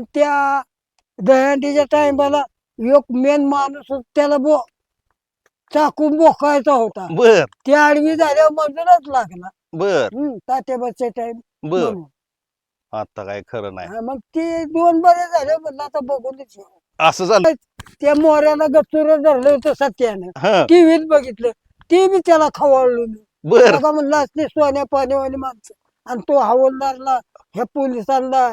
त्या दहंडीच्या टाइमाला एक मेन माणूस होता, त्याला बो चाकून बोकायचा होता. बर. ते आडवी झाल्यावर मंजूरच लागला. बर. हम्म, तात्याबाच्या टाइम बर. आता काय खरं नाही. मग ते दोन बरे झाले म्हणलं आता बघूनच येऊ. असं झालं. त्या मोऱ्याला गच्चूर धरलं होतं सत्यानं. हा. टीव्हीत बघितलं. ते बी त्याला खवळलो मी बर. बघा म्हणलं असते सोन्या पाण्यावाली माणसं. आणि तो हवालदारला ह्या पोलिसांना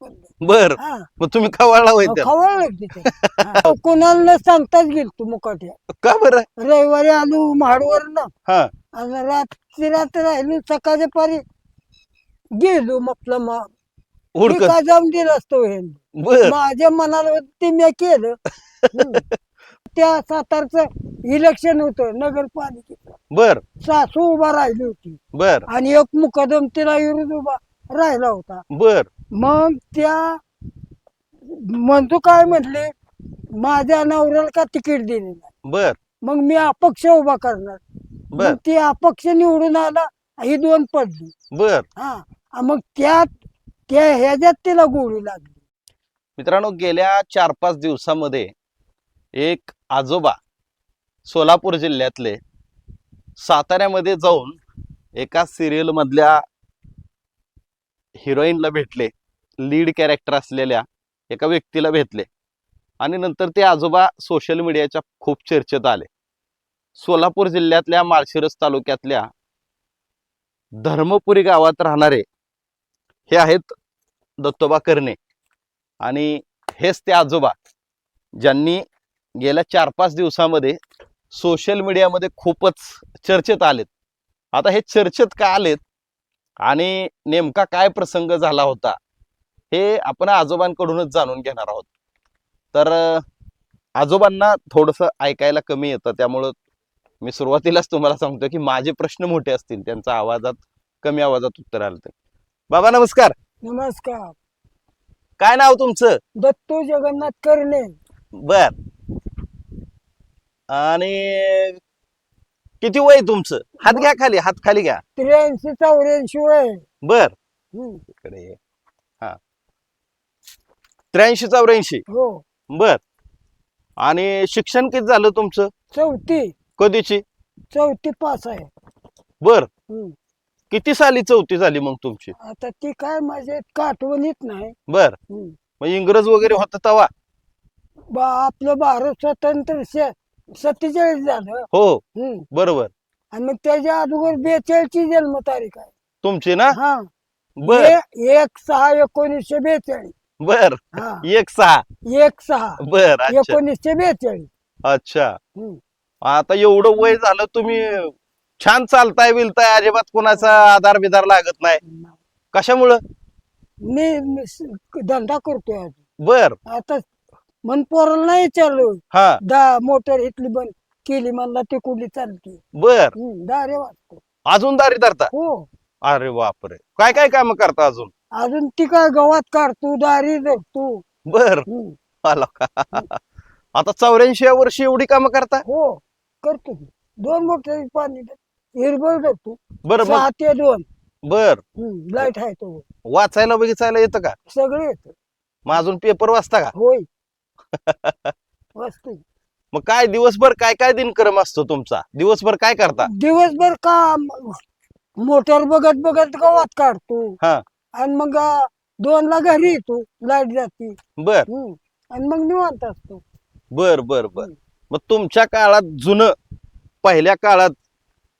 पण. बर. हा. मग तुम्ही खवाळला होय त्याला? खवळलं तिथे हा. कोणाला न सांगताच गेल तू मुकाट्या. का बरं? रविवारी आलो महाडवर ना हा. आणि रात्री रात्र राहिलो सकाळच्या पारी गेलो म्हटलं मग मी का जाऊन दिलं असतो हे बर. माझ्या मनाला ते मी केलं. हम्म. त्या सातारचं इलेक्शन होतं नगरपालिकेचं. बर. सासू उभा राहिली होती. बर. आणि एक मुकदम तिला विरुद्ध उभा. राहिला होता. बर. मग त्या मंजू काय म्हटले माझ्या नवऱ्याला का तिकीट दिले नाही? बर. मग मी अपक्ष उभा करणार. बर. मग ती अपक्ष निवडून आला ही दोन पडली. बर. हा. मग त्यात त्या ह्याच्यात तिला गोळी लागली. मित्रांनो गेल्या चार पाच दिवसामध्ये एक आजोबा सोलापूर जिल्ह्यातले साताऱ्यामध्ये जाऊन एका सिरियल मधल्या हिरोईनला भेटले लीड कॅरेक्टर असलेल्या एका व्यक्तीला भेटले आणि नंतर ते आजोबा सोशल मीडियाच्या खूप चर्चेत आले. सोलापूर जिल्ह्यातल्या माळशिरस तालुक्यातल्या धर्मपुरी गावात राहणारे हे आहेत दत्तोबा करणे आणि हेच ते आजोबा ज्यांनी गेल्या चार पाच दिवसामध्ये सोशल मीडियामध्ये खूपच चर्चेत आलेत. आता हे चर्चेत का आलेत? आणि नेमका काय प्रसंग झाला होता हे आपण आजोबांकडूनच जाणून घेणार आहोत. तर आजोबांना थोडंसं ऐकायला कमी येतं त्यामुळं मी सुरुवातीलाच तुम्हाला सांगतो की माझे प्रश्न मोठे असतील त्यांचा आवाजात कमी आवाजात उत्तर आलं तर. बाबा नमस्कार. नमस्कार. काय नाव तुमचं? दत्तू जगन्नाथ करणे. बर. आणि किती वय तुमचं? हात घ्या खाली हात खाली घ्या. त्र्याऐंशी चौऱ्याऐंशी वय बर. हम्म, इकडे ये. हा. त्र्याऐंशी चौऱ्याऐंशी. हो. बर. आणि शिक्षण किती झालं तुमचं? चौथी. कधीची? चौथी पास आहे. बर. हम्म. किती साली चौथी झाली मग तुमची? आता ती काय माझ्या काठवणीत नाही. बर. हम्म. मग इंग्रज वगैरे होतं तवा? बा आपलं भारत स्वतंत्र सत्तेचाळीस झालं. हो हम्म. बरोबर. आणि मग त्याच्या अगोदर बेचाळीस ची जन्मतारीख आहे. तुमची ना? हा. बर. ए- एक सहा एकोणीसशे बेचाळीस. बर. हा. एक सहा. एक सहा. बर अच्छा. एकोणीसशे बेचाळीस. अच्छा. हम्म. आता एवढं वय झालं तुम्ही छान चालताय बिलताय अजिबात कोणाचा आधार बिधार लागत नाही. कशामुळं? मी मी स- धंदा करतोय आज. बर. आता मन पोराला नाही चालू. हा. दा मोटर इथली बंद केली म्हणला ती कुठली चालते. बर. दारे वाजतो. अजून दारी धरता? हो. अरे बापरे. काय काय काम करता अजून? अजून ती काय गवात काढतो दारी धरतो. बर. हम्म. आला का? आता चौऱ्याऐंशी वर्षी एवढी कामं करता? हो करतो की. दोन मोटर पाणी हिरबळ धरतो. बर मग? सहा ते दोन. बर. लाइट आहे तो. वाचायला बघिचायला येतं का? सगळे येत. मग अजून पेपर वाचता का? होय. मग काय दिवसभर काय काय दिनक्रम असतो तुमचा? दिवसभर काय करता? दिवसभर काम मोटर बघत बघत गवात काढतो. हा. आणि मग दोन ला घरी येतो लाइट जाते. बर. हम्म. आणि मग निवांत असतो. बर बर बर. मग तुमच्या काळात जुनं पहिल्या काळात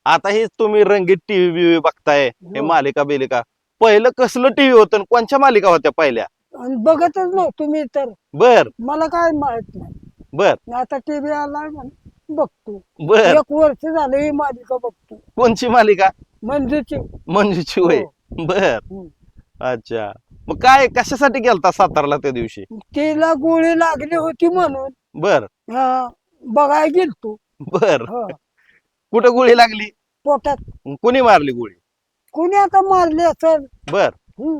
आता हे तुम्ही रंगीत टीव्ही बघताय हे हो. मालिका बिलिका पहिलं कसलं टीव्ही होतं आणि कोणच्या मालिका होत्या पहिल्या? आणि बघतच नव्हतो मी तर. बर. मला काय माहीत नाही. बर. आता टीव्ही आला म्हणून बघतो. बर. एक वर्ष झालं ही मालिका बघतो. कोणची मालिका? मंजूची. मंजूची हो. बर. हम्म. अच्छा. मग काय कशासाठी गेलता सातारला त्या दिवशी? तिला गोळी लागली होती म्हणून. बर. हा, बघायला गेलतो. बर. हा, कुठं गोळी लागली? पोटात. कुणी मारली गोळी? कुणी आता मारली असेल? बर. हम्म.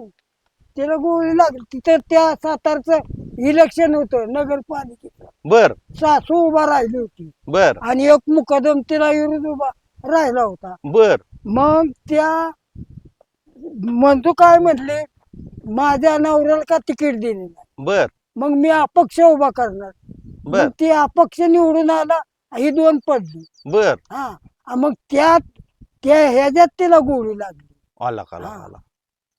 तिला गोळी लागली. तिथं त्या सातारचं इलेक्शन होतं नगरपालिकेचं. बर. सासू उभा राहिली होती. बर. आणि एक मुकदम तिला विरुद्ध उभा राहिला होता. बर. मग त्या मंजू काय म्हटले माझ्या नवऱ्याला का तिकीट दिले नाही? बर. मग मी अपक्ष उभा करणार. बर. मग ते अपक्ष निवडून आला ही दोन पडली. बर. हा. मग त्यात त्या ह्याच्यात तिला गोळी लागली. आला का आला हा. आला.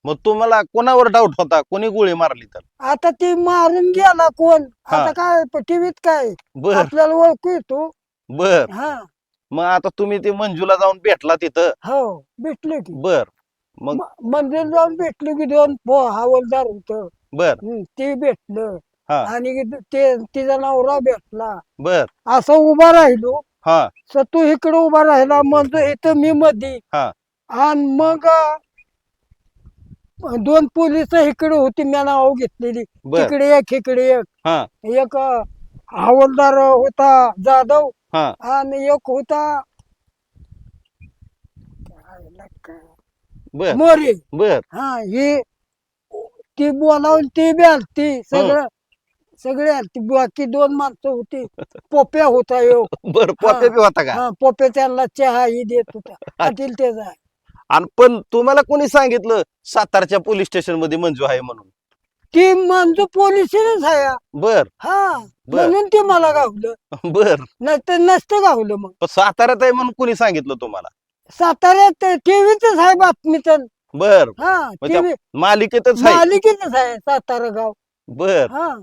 मग तुम्हाला कोणावर डाऊट होता? कोणी गोळी मारली तर? आता ती मारून गेला कोण? हा. आता काय टीव्हीत काय? बर. आपल्याला ओळखू येतो. बर. हा. मग आता तुम्ही ते मंजूला जाऊन भेटला तिथं? हो भेटलो की. बर. मग म- मंदिर जाऊन भेटलो की दोन पो हवालदार होत बर. ते भेटलं. हा. आणि की ते तिचा नवरा भेटला. बर. असं उभा राहिलो. हा. तर तू इकडे उभा राहिला म्हणजे इथं मी मध्ये हा. आणि मग अं, दोन पोलीस इकडे होती मी नाव घेतलेली. बर. तिकडे एक इकडे एक. हा. एक अं, हवालदार होता जाधव हा. आणि एक होता बर. मोरे. बर. हा हे ती बोलावून ती बी आलती. सगळं सगळे आलती. बाकी दोन माणसं होती. पोप्या होता यो बर पोते बी होता का? हा पोप्या त्यांना चहा ही देत होता. पाटील त्याचा आणि पण तुम्हाला कोणी सांगितलं सातारच्या पोलीस स्टेशनमध्ये मंजू आहे म्हणून? ती मंजू पोलिसीनच आहे. बर. हा बर. म्हणून ते मला गावलं. बर. नसतं नसतं गावलं मग. पण साताऱ्यात आहे म्हणून कोणी सांगितलं तुम्हाला? साताऱ्यात टीव्हीतच आहे बातमी तर. बर. हा त्या टीव्ही मालिकेतच आहे. मालिकेतच आहे सातारा गाव. बर. हा.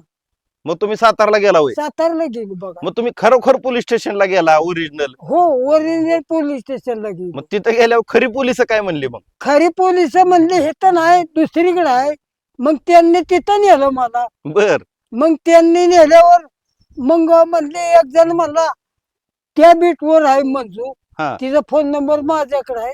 मग तुम्ही सातारला गेला होय. सातारला गेलो बघा. मग तुम्ही खरोखर पोलीस स्टेशनला गेला ओरिजिनल हो ओरिजिनल पोलीस स्टेशनला गेलो. मग तिथे गेल्यावर खरी पोलीस काय म्हणली मग? खरी पोलीस म्हणले हे तर नाही दुसरीकडे आहे. मग त्यांनी तिथं नेलं मला. बर. मग त्यांनी नेल्यावर मग म्हणले एक जण म्हणला त्या बीटवर आहे मंजू. हा. तिचा फोन नंबर माझ्याकडे आहे.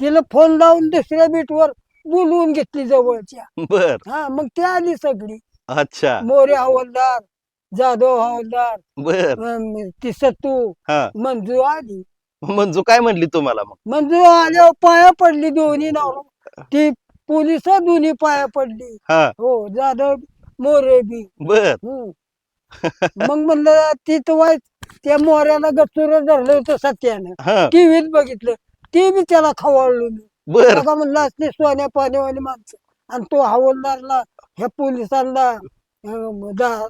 तिला फोन लावून दुसऱ्या बीटवर बोलवून घेतली जवळच्या. बर. हा मग ती आली सगळी. अच्छा. मोरे हवालदार जाधव हवालदार बर. अं, ती सत्तू हा. मंजू आली. मंजू काय म्हणली तुम्हाला मग? मंजू आल्यावर पाया पडली दोन्ही नाव ती पोलीस दोन्ही पाया पडली. हा. हो जाधव मोरे बी. बर. हम्म. मग म्हणलं तिथं वाईट त्या मोऱ्याला गच्चूर धरलं होतं सत्यानं. हा. टीव्हीत बघितलं. ते बी त्याला खवळलो. मी बर. बघा म्हणलं असले सोन्या पाण्यावाली माणसं. आणि तो हवालदारला ह्या पोलिसांना अं, दा-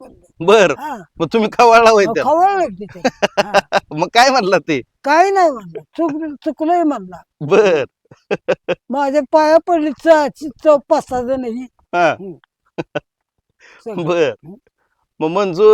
पण. बर. हा. मग तुम्ही खवाळला होय त्याला. खवळलं तिथे. हा. मग काय म्हणला ते? काही नाही म्हणलं. चुक चुकलंय म्हणला. बर. माझ्या पाया पडली च चौ पाच सहा जण ही. बर. मग मंजू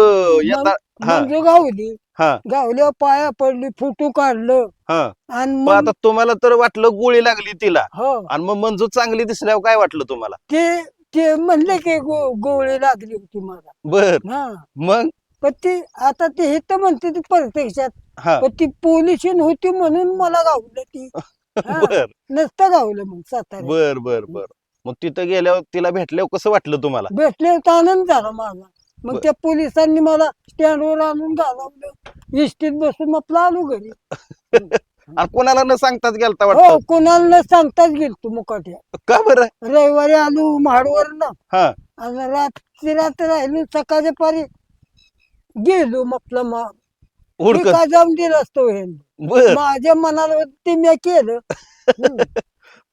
येता हा. म्हणजे गावली. हा. गावल्या पाया पडली फोटो काढलं. हा. आणि मग मग आता तुम्हाला तर वाटलं गोळी लागली तिला. हो. आणि मग मंजू चांगली दिसल्यावर काय वाटलं तुम्हाला? ते ते म्हणले की गो- गोळी लागली होती मला. बर. हा. मग? पण ती आता ते हे तर म्हणते ती प्रत्यक्षात. हा. पण ती पोलिसीन होती म्हणून मला गावलं ती. हा. बर. नसतं गावलं मग सातारा बर बर बर. मग तिथं गेल्यावर तिला भेटल्यावर कसं वाटलं तुम्हाला? भेटले तर आनंद झाला माझा. मग. त्या पोलिसांनी मला स्टँडवर आणून घालवलं. इष्टीत बसून मग आलो घरी. आणि कोणाला न सांगताच गेलता हो वाटतं? कोणाला न सांगताच गेल तू मुकाट्या. का बरं? रविवारी आलो महाडवर ना हा. आणि रात्री रात्र राहिलो सकाळच्या पारी गेलो म्हटलं मग मी हुडकत. का जाऊन दिलं असतो हे बर. माझ्या मनाला ते मी केलं.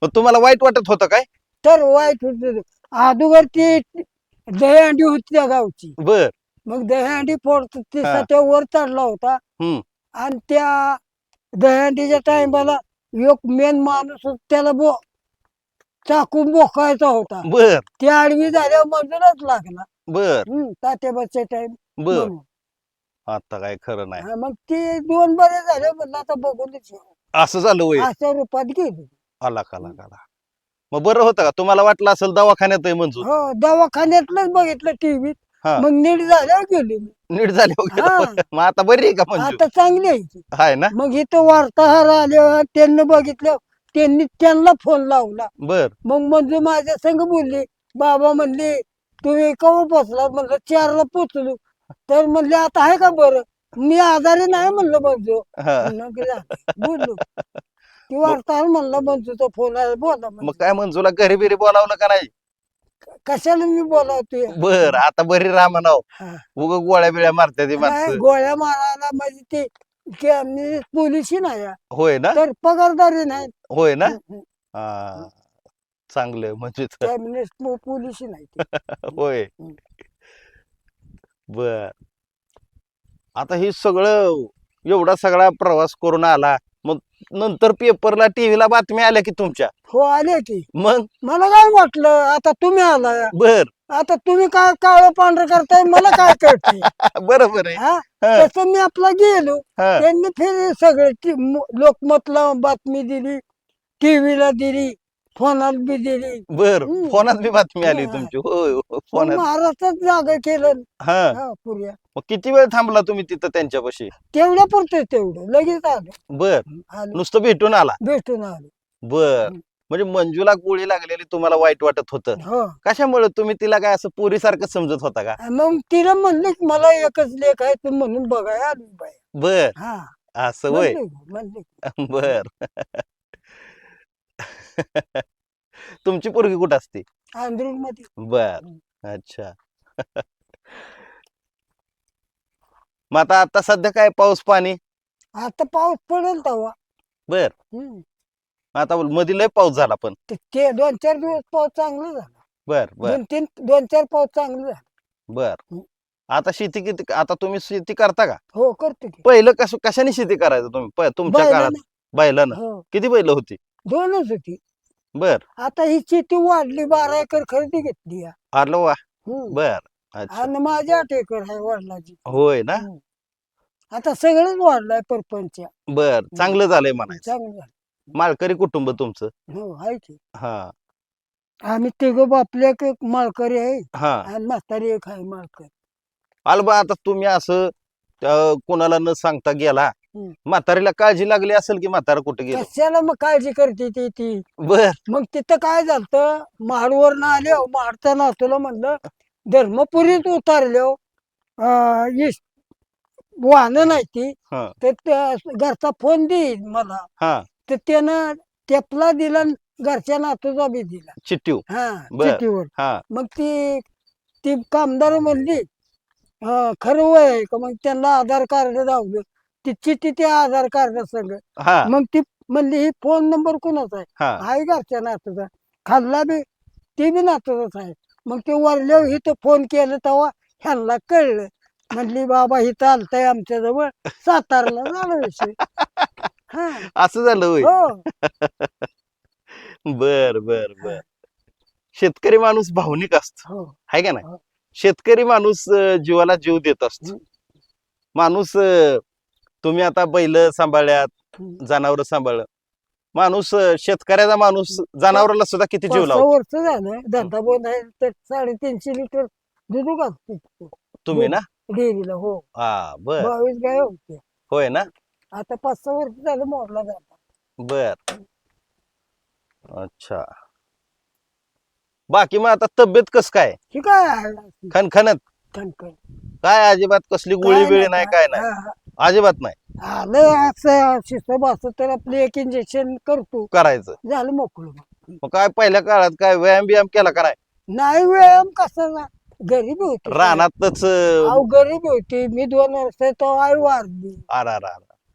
मग तुम्हाला वाईट वाटत होतं काय? तर वाईट होत. अगोदर ती दहीहंडी होती त्या गावची. बर. मग दहीहंडी फोडत ते हा. सध्या वर चढला होता. हम्म. आणि त्या दहीहंडीच्या टाइमाला एक मेन माणूस होता, त्याला बो चाकून बोकायचा होता. बर. ती आडवी झाल्यावर मजूरच लागला. बर. हम्म तात्याबाच्या टाइम बर. आता काय खरं नाही. मग ते दोन बरे झाले म्हणलं आता बघूनच येऊ. असं झालं वय. अशा रूपात गेलो. आला काला काला मग बरं होतं का? तुम्हाला वाटलं असेल दवाखान्यात आहे मंजूर. हो दवाखान्यातलंच बघितलं टीव्हीत हा. मग नीट झाल्यावर गेलो मी. नीट झाले वगैरे. मग आता बरी आहे का आता चांगली आहे ती. हाय ना? मग इथं वार्ताहर आले त्यांनी बघितलं. त्यांनी त्यांना फोन लावला. बर. मग मंजू माझ्या संग बोलली बाबा म्हणले तुम्ही कवा पोचला म्हणलं चारला पोचलो. तर म्हणले आता आहे का बरं? मी आजारी नाही म्हणलं हा. मग झालं. बोललो. ती वार्ताहर म्हणला मंजूचा फोन आला बोला मग म्हणजे. काय मंजूला घरी बिरी बोलावलं का नाही? कशाला मी बोलावतोय? बर आता बरी राहा म्हणाव. हा. उग गोळ्या बिळ्या मारते ती नाही, माणसं. गोळ्या मारायला म्हणजे ते आम्ही पोलिसी नाही आहे. होय ना? तर पगारदारी नाही. होय ना? हा चांगलं म्हणजे तर- कॅबिनेट पोलीस नाही ते. होय. हम्म. बर. आता हे सगळं एवढा सगळा प्रवास करून आला. नंतर पेपरला टीव्हीला बातम्या आल्या की तुमच्या. हो आले की. मग? मला काय वाटलं आता तुम्ही आलाय. बर. आता तुम्ही काय काळं पांढरं करताय मला काय कळते बरोबर आहे. हा? हा, तसं मी आपला गेलो. हा. त्यांनी फिर सगळे मु- लोकमतला बातमी दिली टीव्हीला दिली. फोनात बी दिली. बर हम्म. फोनात बी बातमी आली हा. तुमची. होय फोनात. महाराष्ट्रात जागा केलं हा. हा पुऱ्या. मग किती वेळ थांबला तुम्ही तिथं त्यांच्यापाशी? तेवढ्या पुरतं तेवढं. लगेच आलो. बर. आलो. नुसतं भेटून आला? भेटून आलो. बर. हम्म. म्हणजे मंजूला गोळी लागलेली तुम्हाला वाईट वाटत होतं. हो. कशामुळे तुम्ही तिला काय असं पुरीसारखं समजत होता का? आणि मग तिला म्हणले की मला एकच लेख आहे तू म्हणून बघाय आलो बर. हा. असं म्हणले म्हणले बर. तुमची पोरगी कुठं असते? मध्ये बर. अच्छा. मग आता आता सध्या काय पाऊस पाणी? आता पाऊस पडेल तेव्हा. बर. हम्म. आता मध्ये लय पाऊस झाला पण. ते- ते दोन चार दिवस पाऊस चांगला झाला. बर बर. दोन तीन दोन चार पाऊस चांगला झाला. बर. हम्म. आता शेती किती आता तुम्ही शेती करता का? हो करतो की. पहिलं कस कशाने शेती करायचं तुम्ही? प- तुमच्या काळात. बैलानं. बैलानं. हो. किती बैल होती? दोनच होती. बर. आता ही शेती वाढली बारा एकर खरेदी घेतली या. आलं वा. हम्म. बर. अच्छा. आणि माझी आठ एकर आहे वडिलाची. होय ना? हम्म. आता सगळंच वाढलंय परपंच बर. चांगलं झालंय म्हणायचं. चांगलं झालं. माळकरी कुटुंब तुमचं? हो आहे की. हा. आम्ही तिघं बापले एक माळकरी आहे. हा. आणि म्हातारी एक आहे माळकरी. अलबा आता तुम्ही असं कोणाला न सांगता गेला हम्म. म्हातारीला काळजी लागली असेल की म्हातारा कुठे गेलं? कशाला मग काळजी करते ती ती? बर. मग तिथं काय झालं महाडवर ना आले महाडचा नातूला म्हणलं धर्मपुरीत उतारलो वाहनं नाही ती. हा. तर त्या- घरचा फोन देईल मला. हा. तर त्यानं टेपला दिला घरच्या नातूचा बी दिला. चिट्टीव हा बर. हा. मग ती ती कामदार म्हणली "अं, खरं वय आहे का? मग त्यांना आधार कार्ड दावलं ती चिठ्ठी त्या आधार कार्ड संग हा. मग ती म्हणली ही फोन नंबर कुणाचा आहे? हा. आहे घरच्या नातूचा खाल्ला बी ते बी नातूचाच आहे. मग ते वरल्यावर इथं फोन केलं तेव्हा ह्यांना कळलं. म्हणली बाबा इथं आलताय आमच्या जवळ. सातारला झालं विषय. हा. असं झालं होय. हो. बर बर बर. शेतकरी माणूस भावनिक असतो. हो. आहे का नाही? हो. शेतकरी माणूस अं, जीवाला जीव देत असतो. माणूस अं, तुम्ही आता बैल सांभाळल्यात. जनावर सांभाळ माणूस शेतकऱ्याचा माणूस जनावराला सुद्धा किती जीव लावतो? वर्ष झालं धंदा बंद आहे तर साडेतीनशे लिटर दूध घालतो. तुम्ही ना? डेअरीला हो. हा बर. बावीस गाय होते होय ना? आता पाच सहा वर्ष झालं मोडला जाता बर. अच्छा. बाकी मग आता तब्येत कस काय? काय खनखनत कणकण. काय अजिबात कसली गोळी बिळी नाही काय नाही. अजिबात नाही. आलं असं शिस्त बसत तर आपले एक इंजेक्शन करतो. करायचं. झालं मोकळं मग. काय पहिल्या काळात काय व्यायाम बियाम केला का नाही? व्यायाम कसा गरीब होती. रानातच अहो गरीब होती. मी दोन वर्ष तो आई वारली. आरा.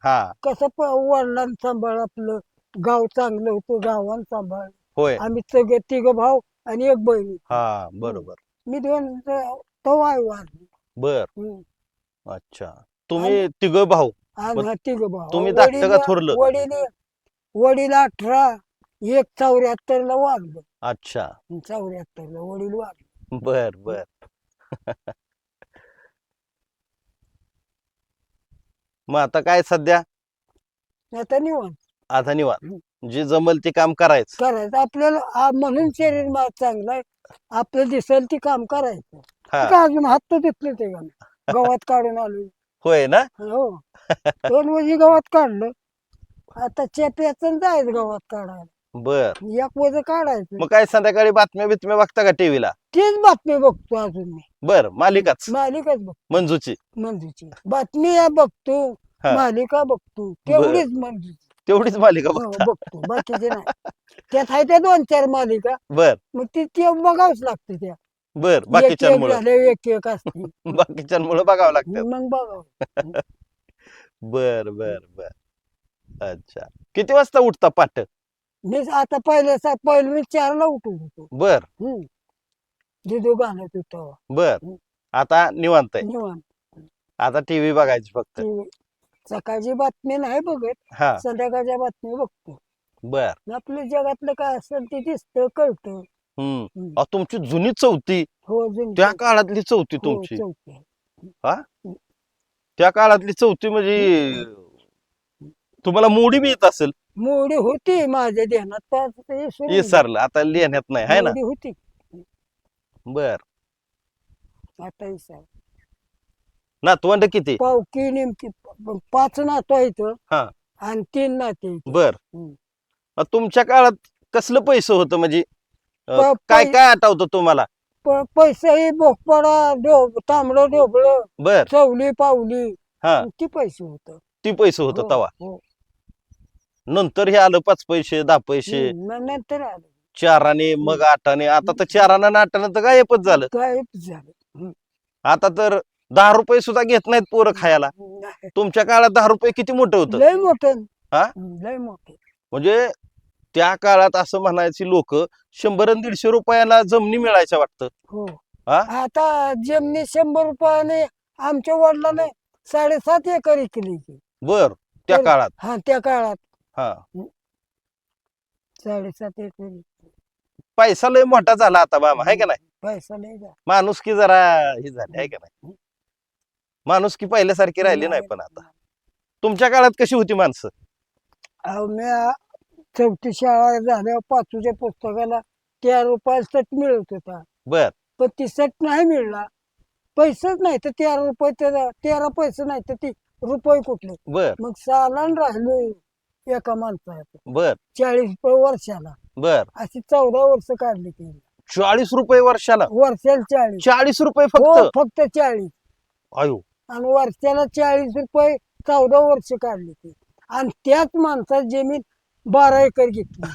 हा. कसं प- वडिलांना सांभाळ आपलं. गाव चांगलं होतं गावान सांभाळ. होय. आम्ही सगळे तिघ भाऊ आणि एक बहीण. हा बरोबर. मी दोन तो आई वारली. बर. हम्म. अच्छा. तुम्ही तिघ भाऊ. तिघ भाऊ. तुम्ही धाकटं का वडील- थोरलं? वडील वडील अठरा एक चौऱ्याहत्तर ला वारलं अच्छा. चौऱ्याहत्तर ला वडील वारले बर बर. मग आता काय सध्या? आता निवांत. आता निवांत. जे जमल ते काम करायचं. करायचं. आपल्याला आ- म्हणून शरीर मा- चांगलं आहे. आपलं दिसेल ते काम करायचं. हा. का अजून हात तर दिसले ते? गवत काढून आलो. होय ना? हो. दोन वजी गवत काढलं. आता चेप्याचं जायचं गवत काढायला. बर. एक वज काढायचं. मग काय संध्याकाळी बातम्या बितम्या बघता का टीव्हीला? तीच बातमी बघतो अजून मी. बर मालिकाच. मालिकाच बघतो. मंजूची. मंजूची. बातमी या बघतो हा. मालिका बघतो. तेवढीच मंजूची. तेवढीच मालिका हो, बघता. बघतो. बाकीचे नाही. त्यात आहे त्या दोन चार मालिका. बर. मग ती ते बघावंच लागते त्या. बर एक एक बाकीच्यांमुळं झाले एक एक असते. बाकीच्यांमुळं बघावं लागतं. मग बघावं. बर बर बर. अच्छा. किती वाजता उठता पाठ? मी आता पहिले सा- पहिले मी चारला उठून होतो बर. हम्म. जिजू होतो. बर. हम्म. आता निवांत आहे. निवांत. आता टीव्ही बघायची फक्त. सकाळची बातमी नाही बघत. हा. संध्याकाळच्या बातमी बघतो. बर. आपल्या जगातलं काय असेल ते दिसतं कळतं. हम्म. अहो, तुमची जुनी चौथी? हो जुनी त्या काळातली चौथी हो, तुमची. चौथी. त्या काळातली चौथी म्हणजे तुम्हाला मोडी बी येत असेल. मोडी होती माझ्या ध्यानात पण आता गेले. लिहिण्यात नाही आहे ना? मोडी होती. बर. आता विसर नातवंड किती? पावकी नेमकी प- पाच नातो आहेत. हा. आणि तीन नाते. बर. हम्म. तुमच्या काळात कसलं पैसे होतं? म्हणजे अं, प- काय काय आठवतं तुम्हाला? प- पैसेही तांबडं डोबळं बर. चवली पावली हा. ती पैसे होत. ती पैसे होतं तवा? नंतर हे आलं पाच पैसे दहा पैसे. नंतर आलं. चाराने मग आठाने. आता तर चारानं आणि आठानं तर गायबच झालं. गायब झालं. आता तर दहा रुपये सुद्धा घेत नाहीत पोरं खायला. नाही. तुमच्या काळात दहा रुपये किती मोठं होतं? लय मोठं. हा? लय मोठं. म्हणजे त्या काळात असं म्हणायची लोक शंभर आणि दीडशे रुपयाला जमिनी मिळायच्या वाटतं. हो. हा? आता जमिनी शंभर रुपयाने आमच्या वडिलाने साडेसात एकर केली बर त्या तर- काळात. हा त्या काळात. हा. साडेसात एकर पैसा लय मोठा झाला आता बाबा आहे का नाही? पैसा नाही माणूस की जरा हे झाली आहे का नाही? माणूस की पहिल्यासारखी राहिली नाही पण आता. तुमच्या काळात कशी होती माणसं? अहो, मी आ- चौथी शाळा झाल्यावर पाचवीच्या पुस्तकाला तेरा रुपये सट मिळत होता. बर. पण ती सट नाही मिळला. पैसेच नाही तर तेरा रुपये तेरा तेरा पैसे नाही तर ती रुपये कुठले? बर. मग सालान राहिले एका माणसाचं. बर. चाळीस रुपये वर्षाला. बर. अशी चौदा वर्ष काढली ती. चाळीस रुपये वर्षाला? वर्षाला चाळीस. चाळीस रुपये हो फक्त? फक्त चाळीस. अयो आणि वर्षाला चाळीस रुपये चौदा वर्ष काढली ती. आणि त्याच माणसात जमीन बारा एकर घेतली.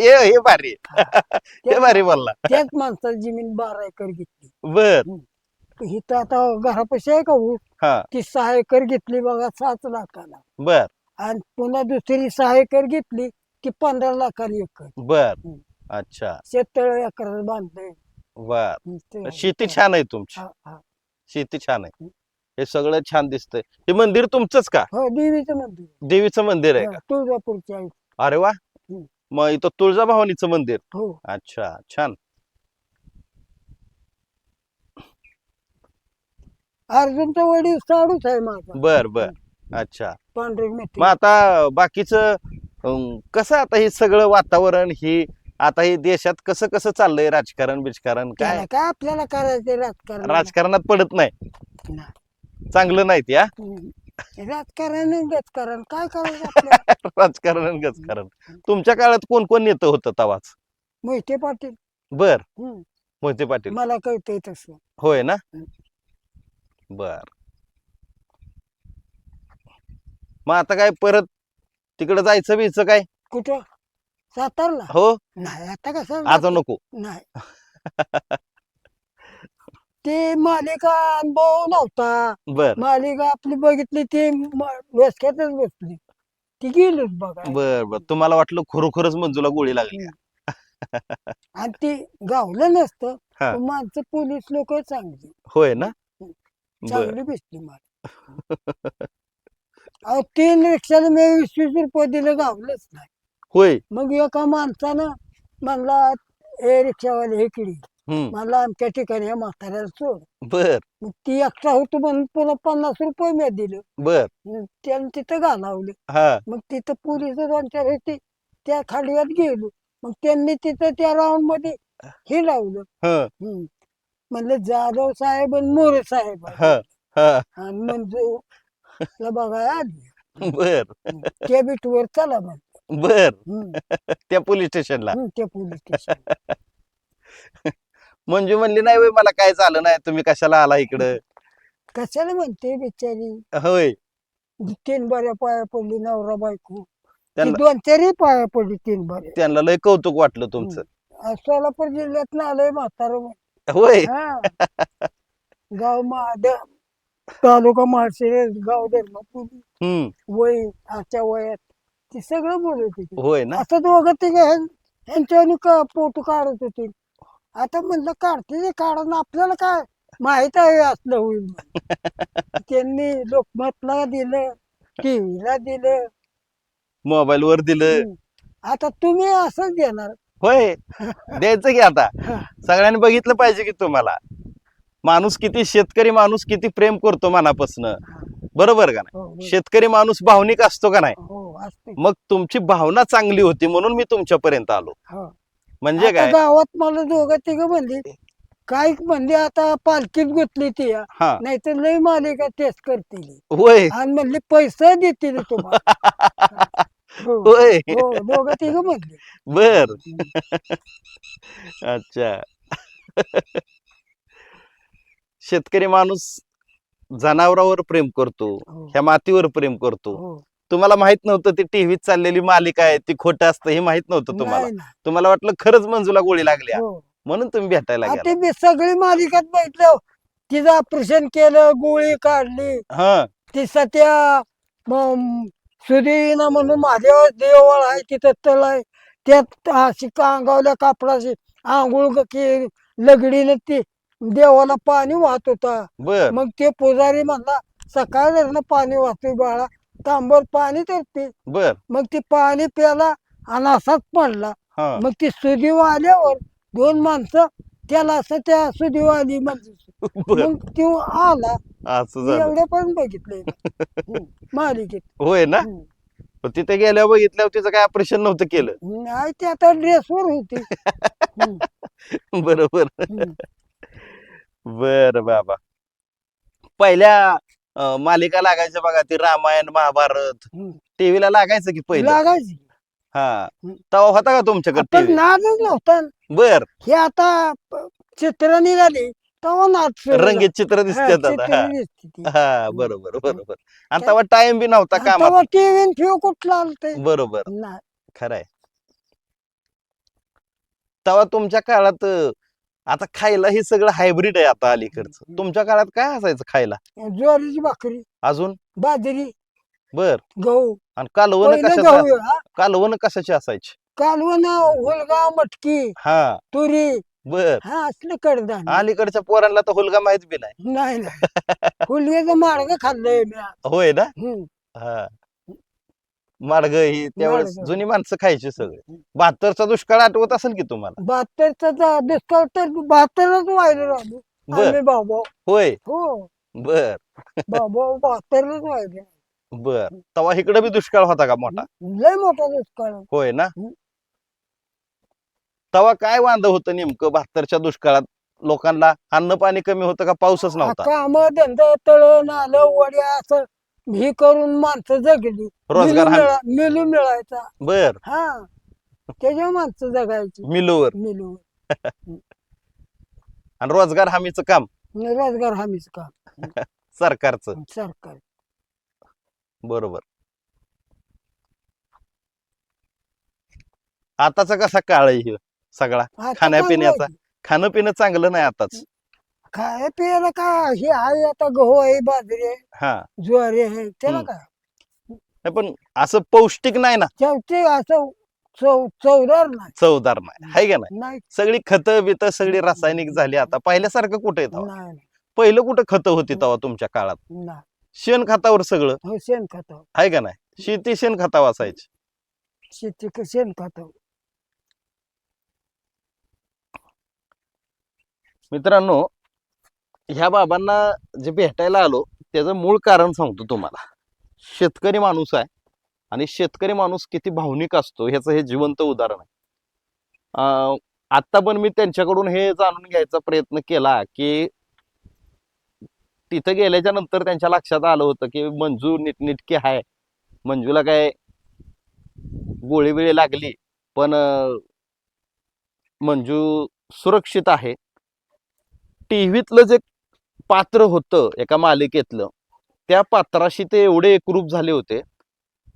हे हे भारी. हे. भारी बोलला. त्याच माणसात जमीन बारा एकर घेतली. बर. ही तर आता घरापाशी आहे का हो? हा. ती सहा एकर घेतली बघा सात लाखाला. बर. आणि पुन्हा दुसरी सहा एकर घेतली ती पंधरा लाखाला एकर. बर. अच्छा. शेततळ एकर बांधलंय. बर. शेती छान आहे तुमची. शेती छान आहे. हे सगळं छान दिसतंय. हे मंदिर तुमचंच का? हो देवीचं मंदिर. देवीचं मंदिर आहे का? तुळजापूरची आहे. अरे वा. हम्म. मग इथं तुळजाभवानीचं मंदिर. हो. अच्छा छान. अर्जुनचा वडील साडूच आहे माझा. बर बर. अच्छा. पांढरे मेथी. मग आता बाकीचं अं, कसं आता हे सगळं वातावरण ही आता हे देशात कसं कसं चाललंय राजकारण बिजकारण? काय? त्याला काय आपल्याला करायचं राजकारण? राजकारणात पडत नाही. चांगलं नाही ते हा? हम्म. राजकारण आणि गजकारण काय करायचं आपल्याला? राजकारण आणि गजकारण. तुमच्या काळात कोण कोण नेतं होतं तवाच? मोहिते पाटील. बर. हम्म. मोहिते पाटील. मला कळतंय तसं. होय ना. बर. मग आता काय परत तिकडे जायचं बियचं काय? कुठं? सातारला? हो. नाही आता कसं आज नको. नाही. ते मालिका अनुभव नव्हता बर. मालिका आपली बघितली ती डोसक्यातच बसली. ती गेलीच बघा बर बर. तुम्हाला वाटलं खरोखरच मंजूला गोळी लागली आणि ती गावलं नसतं. हा. पण माणसं पोलीस लोक चांगली. होय ना? बर. चांगली भेटली मला. अहो तीन रिक्षाला मी वीस वीस रुपये दिले गावलंच नाही. होय. मग एका माणसानं म्हणला ए रिक्षावाले इकडे हम्म. म्हणला आमच्या ठिकाणी या म्हाताऱ्याला सोड. बर. मग ती एक्स्ट्रा होतो म्हणून पुन्हा पन्नास रुपये मी दिले. बर. मग त्यानं तिथं घालावले. हा. मग तिथं पोलीस दोन चार होते त्या खाडव्यात गेलो. मग त्यांनी तिथं त्या राऊंडमध्ये हे लावलं. हा. हम्म. म्हणलं जाधव साहेब आणि मोरे साहेब. हा हा. आणि ला बघायला आली बर. त्या बीटवर चला मग बर. हम्म, त्या पोलीस स्टेशनला. हम्म, त्या पोलीस स्टेशन मंजू म्हणली नाही होय मला काय झालं नाही तुम्ही कशाला आला इकडं? कशाला म्हणते बिचारी? होय. तीन बऱ्या पाया पडली नवरा बायको. ती त्यांना दोन चारही पाया पडली तीन बऱ्या. त्यांना लय कौतुक वाटलं तुमचं. सोलापूर जिल्ह्यात आलोय म्हातारं होय. हा. गाव महादेव तालुका माळशिरस गाव धर्मपुरी हम्म. वय आजच्या वयात. ती सगळं बोलत होती. होय ना. असं दोघं तिघ ह्यांच्यावर फोटो काढत होते? आता म्हणलं काढते ते काढून आपल्याला काय माहीत आहे असलं होईल. त्यांनी लोकमतला दिलं टीव्हीला दिलं. मोबाईल वर दिलं. आता तुम्ही असंच देणार. होय. द्यायचं की आता. हा. सगळ्यांनी बघितलं पाहिजे की तुम्हाला. माणूस किती शेतकरी माणूस किती प्रेम करतो मनापासनं. बरोबर का हो, नाही शेतकरी माणूस भावनिक असतो का नाही? हो मग तुमची भावना चांगली होती म्हणून मी तुमच्यापर्यंत आलो. हो. म्हणजे आता काय? गावात मला दोघं तिघ म्हणली काय म्हणली आता पालखीत गुतली ती हा. नाहीतर लय मालिका तेच करतील. होय. आणि म्हणली पैसे देतील तुम्हाला. हो होय. हो दोघं तिघ म्हणली. बर. अच्छा. शेतकरी माणूस जनावरावर प्रेम करतो हो, ह्या मातीवर प्रेम करतो. हो. तुम्हाला माहीत नव्हतं ती टीव्हीत चाललेली मालिका आहे ती खोटं असतं हे माहीत नव्हतं तुम्हाला. नाही. ना. तुम्हाला वाटलं खरंच मंजूला गोळी लागली आहे. हो. म्हणून तुम्ही भेटायला गेला. मी सगळी मालिकात बघितलं. तिचं ऑपरेशन केलं गोळी काढली. हा. ती सुदेवीना म्हणून महादेव देवळ आहे तिथं तळ आहे. त्यात अशी अंगावल्या कापडाची आंघोळ की लगडीने ती देवाला पाणी वाहत होता. बर. मग ते पुजारी म्हणला सकाळ पाणी वाहतोय बाळा. तांबर पाणी तर पी बर. मग ती पाणी प्याला आणि असाच पडला. हा. मग ती सुदीव आल्यावर दोन माणसं त्याला असं त्या सुदीव आली म्हणजे. बर. मग तो आला. असं झालं. एवढे पण बघितले मालिकेत. होय ना? हम्म. तिथे गेल्यावर बघितल्यावर तिचं काय ऑपरेशन नव्हतं केलं. नाही ते आता ड्रेसवर होती. हम्म, बरोबर. हम्म. बर बाबा. पहिल्या अं, मालिका लागायच्या बघा ती रामायण महाभारत. हम्म. टीव्हीला लागायचं की पहिलं? लागायची. हा. हम्म. तेव्हा होता का तुमच्याकडे आपण टीव्ही? नादच नव्हता. बर. हे आता प- चित्र निघाली तेव्हा नाद सुरू झाला. रंगीत चित्र हा, दिसतात आता. चित्र. दिसते ती. हा बरोबर बरोबर. आणि तेव्हा टाइम बी नव्हता आणि कामात. तेव्हा टीव्ही फिव कुठला आलते बरोबर. नाही. खरंय. तेव्हा तुमच्या काळात अं, आता खायला हे सगळं हायब्रिड आहे आता अलीकडचं. तुमच्या काळात काय असायचं खायला? ज्वारीची भाकरी अजून? बाजरी बर. गहू. आणि कालवण पहिलं कशाचं हा. कालवण कशाची असायची? कालवण हुलगा मटकी हा. तुरी. बर. हा असलं कडधान्य. अलीकडच्या पोरांना तर हुलगा माहीत बी नाही. नाही नाही. हुलग्याचं माडगं खाल्लंय मी होय ना? हम्म. हा. माडग ही त्यावेळेस माडगं. जुनी माणसं खायची सगळे. बहात्तरचा दुष्काळ आठवत असेल की तुम्हाला? बहात्तरचा दुष्काळ तर बहात्तरच व्हायला राहिलो बर. आम्ही बाबा होय. हो. बर. बाबा बहात्तरच व्हायले. बर. तेव्हा इकडे बी दुष्काळ होता का मोठा? लय मोठा दुष्काळ. होय ना? हम्म. तेव्हा काय वांद होतं नेमकं बहात्तरच्या दुष्काळात? लोकांना अन्न पाणी कमी होतं का? पाऊसच नव्हता. काम धंदा तळ नालं वड्या असं ही करून माणसं जगली. रोजगार मिलू हमी- मिळा- मिलू मिळायचा. बर. हा. त्याच्या माणसं जगायची. मिलोवर. मिलू आणि रोजगार हमीचं काम. रोजगार हमीच काम. सरकारचं. सरकार. बरोबर. आताचा कसा काळ आहे ह्यो सगळा? आता खाण्यापिण्याचा. आहे. खाणं पिणं चांगलं नाही आताच. खाय प्यायला का हे आहे आता गहू आहे बाजरी आहे हा. ज्वारी आहे त्याला हम्म. काय? नाही पण असं पौष्टिक नाही ना? शेवटी असं चव चवदार नाही. चवदार नाही. हाय का नाही? नाही. सगळी खतं बित सगळी रासायनिक झाली आता. पहिल्यासारखं कुठे येतं नाही पहिलं कुठं खतं होती तेव्हा तुमच्या काळात? नाही. शेण खतावर सगळं? हो शेण खात. आहे का नाही? शेती शेण खतावर असायची. शेती क- शेण खात. मित्रांनो ह्या बाबांना जे भेटायला आलो त्याचं मूळ कारण सांगतो तुम्हाला. शेतकरी माणूस आहे आणि शेतकरी माणूस किती भावनिक असतो ह्याचं हे जिवंत उदाहरण आहे. अं, आत्ता पण मी त्यांच्याकडून हे जाणून घ्यायचा प्रयत्न केला की तिथं गेल्याच्यानंतर त्यांच्या लक्षात आलं होतं की मंजू नीटनीटकी आहे मंजूला काय गोळी बिळी लागली पण मंजू सुरक्षित आहे. टीव्हीतलं जे पात्र होतं एका मालिकेतलं. त्या पात्राशी ते एवढे एकरूप झाले होते.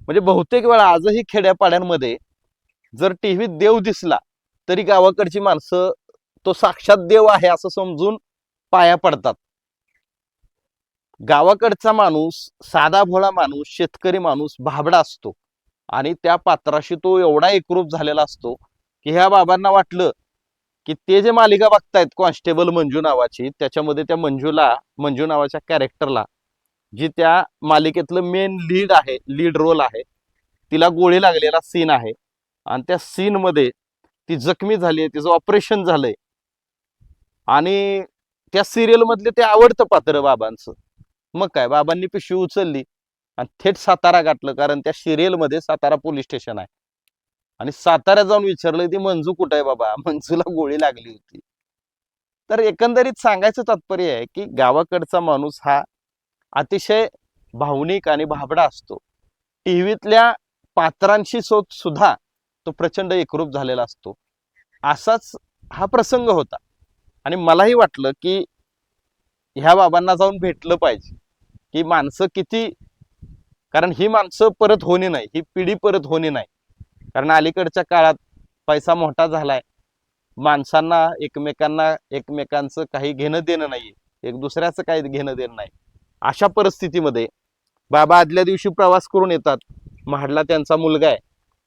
म्हणजे बहुतेक वेळा आजही खेड्यापाड्यांमध्ये जर टीव्हीत देव दिसला तरी गावाकडची माणसं तो साक्षात देव आहे असं समजून पाया पडतात. गावाकडचा माणूस साधा भोळा माणूस शेतकरी माणूस भाबडा असतो. आणि त्या पात्राशी तो एवढा एकरूप झालेला असतो की ह्या बाबांना वाटलं की ते जे मालिका बघतायत कॉन्स्टेबल मंजू नावाची त्याच्यामध्ये त्या मंजूला मंजू नावाच्या कॅरेक्टरला जी त्या मालिकेतलं मेन लीड आहे लीड रोल आहे तिला गोळी लागलेला सीन आहे. आणि त्या सीन मध्ये ती जखमी झाली आहे तिचं ऑपरेशन झालंय. आणि त्या सिरियल मधले ते आवडतं पात्र बाबांचं. मग काय बाबांनी पिशवी उचलली आणि थेट सातारा गाठलं कारण त्या सिरियलमध्ये सातारा पोलीस स्टेशन आहे. आणि साताऱ्यात जाऊन विचारलं ती मंजू कुठं आहे बाबा? मंजूला गोळी लागली होती. तर एकंदरीत सांगायचं तात्पर्य आहे की गावाकडचा माणूस हा अतिशय भावनिक आणि भाबडा असतो. टीव्हीतल्या पात्रांशी सो सुद्धा तो प्रचंड एकरूप झालेला असतो. असाच हा प्रसंग होता. आणि मलाही वाटलं की ह्या बाबांना जाऊन भेटलं पाहिजे. की माणसं किती कारण ही माणसं परत होणे नाही ही पिढी परत होणे नाही. कारण अलीकडच्या काळात पैसा मोठा झालाय. माणसांना एकमेकांना एकमेकांचं काही घेणं देणं नाही एक दुसऱ्याचं काही घेणं देणं नाही. अशा परिस्थितीमध्ये बाबा आदल्या दिवशी प्रवास करून येतात. महाडला त्यांचा मुलगा आहे.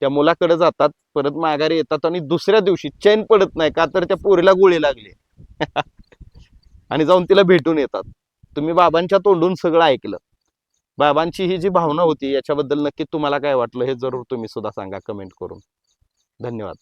त्या मुलाकडे जातात परत माघारी येतात आणि दुसऱ्या दिवशी चैन पडत नाही का तर त्या पोरीला गोळी लागली. आणि जाऊन तिला भेटून येतात. तुम्ही बाबांच्या तोंडून सगळं ऐकलं. बाबांची ही जी भावना होती याच्याबद्दल नक्की तुम्हाला काय वाटलं हे जरूर तुम्ही सुद्धा सांगा कमेंट करून. धन्यवाद.